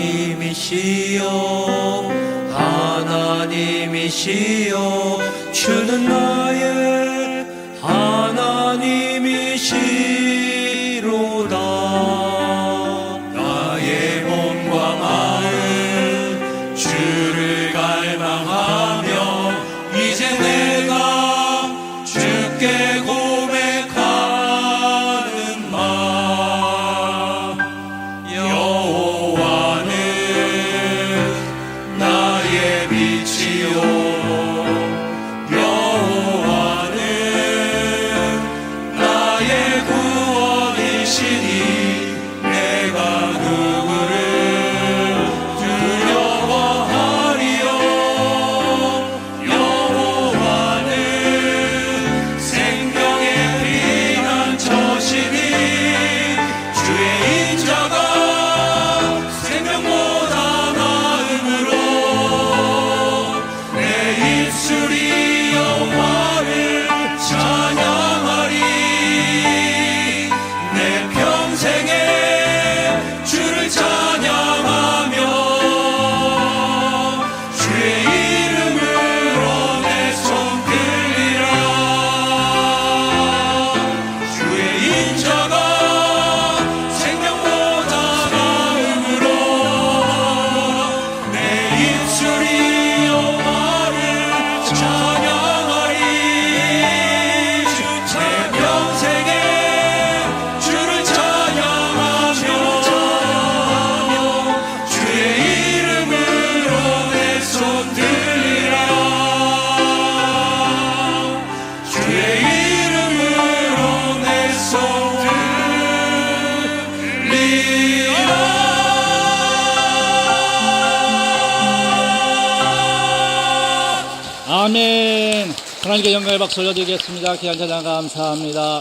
하나님이시여 하나님이시여 주는 나의 아멘. 하나님께 영광의 박수 올려드리겠습니다. 귀한 찬양 감사합니다.